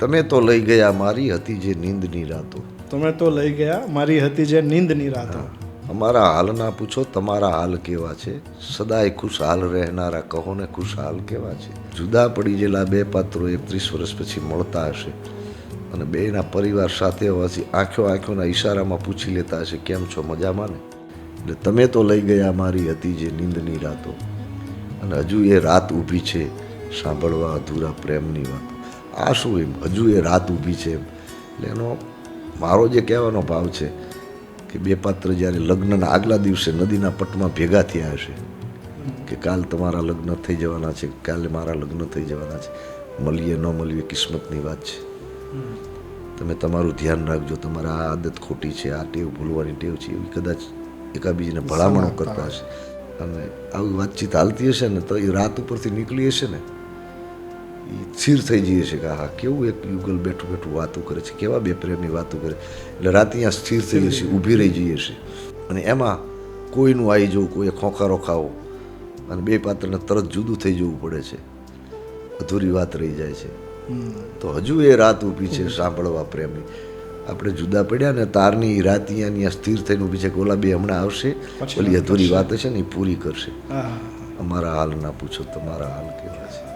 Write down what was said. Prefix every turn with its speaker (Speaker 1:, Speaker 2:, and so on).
Speaker 1: તમે તો લઈ ગયા મારી હતી જે નીંદની રાતો.
Speaker 2: તમે તો લઈ ગયા મારી હતી જે નીંદની રાતો.
Speaker 1: અમારા હાલના પૂછો તમારા હાલ કેવા છે? સદાય ખુશહાલ રહેનારા કહો ને ખુશહાલ કેવા છે? જુદા પડી ગયેલા બે પાત્રો એ ત્રીસ વર્ષ પછી મળતા હશે અને બેના પરિવાર સાથે હોવાથી આંખો આંખોના ઈશારામાં પૂછી લેતા હશે કેમ છો? મજામાં ને? એટલે તમે તો લઈ ગયા મારી હતી જે નીંદની રાતો. અને હજુ એ રાત ઊભી છે સાંભળવા અધૂરા પ્રેમની વાતો. આ શું એમ? હજુ એ રાત ઊભી છે એમ. એટલે એનો મારો જે કહેવાનો ભાવ છે કે બે પાત્ર જ્યારે લગ્નના આગલા દિવસે નદીના પટમાં ભેગા થયા હશે કે કાલ તમારા લગ્ન થઈ જવાના છે કાલે મારા લગ્ન થઈ જવાના છે મળીએ ન મળીએ કિસ્મતની વાત છે. તમે તમારું ધ્યાન રાખજો તમારા આ આદત ખોટી છે આ ટેવ ભૂલવાની ટેવ છે એવી કદાચ એકાબીજીને ભલામણો કરતા હશે. અને આવી વાતચીત હાલતી હશે ને તો એ રાત ઉપરથી નીકળી હશે ને. સ્થિર થઈ જઈએ છે કે હા કેવું એક યુગલ બેઠું બેઠું વાતો કરે છે કેવા બે પ્રેમની વાતો કરે એટલે રાત અહીંયા સ્થિર થઈ જશે ઊભી રહી જઈએ છે અને એમાં કોઈનું આવી જવું કોઈ ખોખારો ખાવો અને બે પાત્રને તરત જુદું થઈ જવું પડે છે. અધૂરી વાત રહી જાય છે. તો હજુ એ રાત ઊભી છે સાંભળવા પ્રેમી. આપણે જુદા પડ્યા ને તારની રાતિયાની સ્થિર થઈને ઊભી છે કે ઓલા બે હમણાં આવશે ઓલી અધૂરી વાત છે ને એ પૂરી કરશે. અમારા હાલ ના પૂછો તમારા હાલ કેવા છે?